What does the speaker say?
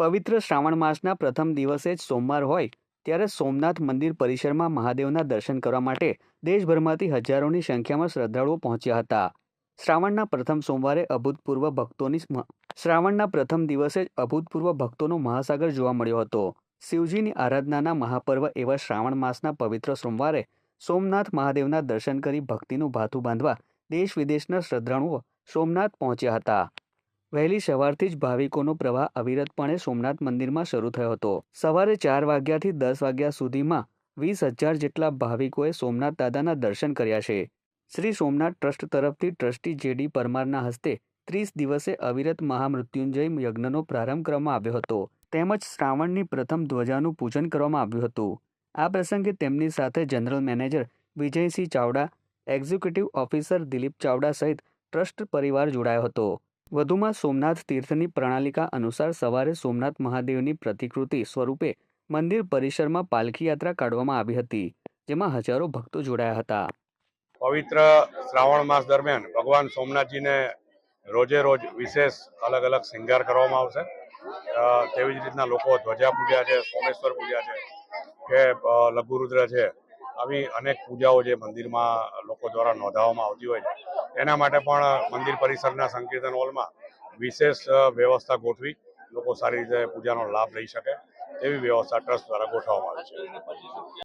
પવિત્ર શ્રાવણ માસના પ્રથમ દિવસે જ સોમવાર હોય, ત્યારે સોમનાથ મંદિર પરિસરમાં મહાદેવના દર્શન કરવા માટે દેશભરમાંથી હજારોની સંખ્યામાં શ્રદ્ધાળુઓ પહોંચ્યા હતા. શ્રાવણના પ્રથમ સોમવારે અભૂતપૂર્વ ભક્તોની શ્રાવણના પ્રથમ દિવસે જ અભૂતપૂર્વ ભક્તોનો મહાસાગર જોવા મળ્યો હતો. શિવજીની આરાધનાના મહાપર્વ એવા શ્રાવણ માસના પવિત્ર સોમવારે સોમનાથ મહાદેવના દર્શન કરી ભક્તિનું ભાથું બાંધવા દેશ વિદેશના શ્રદ્ધાળુઓ સોમનાથ પહોંચ્યા હતા. વહેલી સવારથી જ ભાવિકોનો પ્રવાહ અવિરતપણે સોમનાથ મંદિરમાં શરૂ થયો હતો. સવારે ચાર વાગ્યાથી દસ વાગ્યા સુધીમાં વીસ હજાર જેટલા ભાવિકોએ સોમનાથ દાદાના દર્શન કર્યા છે. શ્રી સોમનાથ ટ્રસ્ટ તરફથી ટ્રસ્ટી જેડી પરમારના હસ્તે ત્રીસ દિવસે અવિરત મહામૃત્યુંજય યજ્ઞનો પ્રારંભ કરવામાં આવ્યો હતો. તેમજ શ્રાવણની પ્રથમ ધ્વજાનું પૂજન કરવામાં આવ્યું હતું. આ પ્રસંગે તેમની સાથે general manager Vijaysinh Chavda, executive officer Dilip Chavda સહિત ટ્રસ્ટ પરિવાર જોડાયો હતો. વધુમાં સોમનાથ તીર્થની પ્રણાલિકા અનુસાર સવારે સોમનાથ મહાદેવની પ્રતિકૃતિ સ્વરૂપે મંદિર પરિસરમાં પાલખી યાત્રા કાઢવામાં આવી હતી, જેમાં હજારો ભક્તો જોડાયા હતા. પવિત્ર શ્રાવણ માસ દરમિયાન ભગવાન સોમનાથજીને રોજે રોજ વિશેષ અલગ અલગ શૃંગાર કરવામાં આવશે. તેવી જ રીતના લોકો ધ્વજા પૂજા છે, સોમેશ્વર પૂજા છે, કે લઘુરુદ્ર છે, આવી અનેક પૂજાઓ જે મંદિરમાં લોકો દ્વારા નોંધાવવામાં આવતી હોય છે. એના માટે પણ મંદિર પરિસરના સંકીર્તન હોલમાં વિશેષ વ્યવસ્થા ગોઠવી લોકો સારી રીતે પૂજાનો લાભ લઈ શકે તેવી વ્યવસ્થા ટ્રસ્ટ દ્વારા ગોઠવવામાં આવી છે.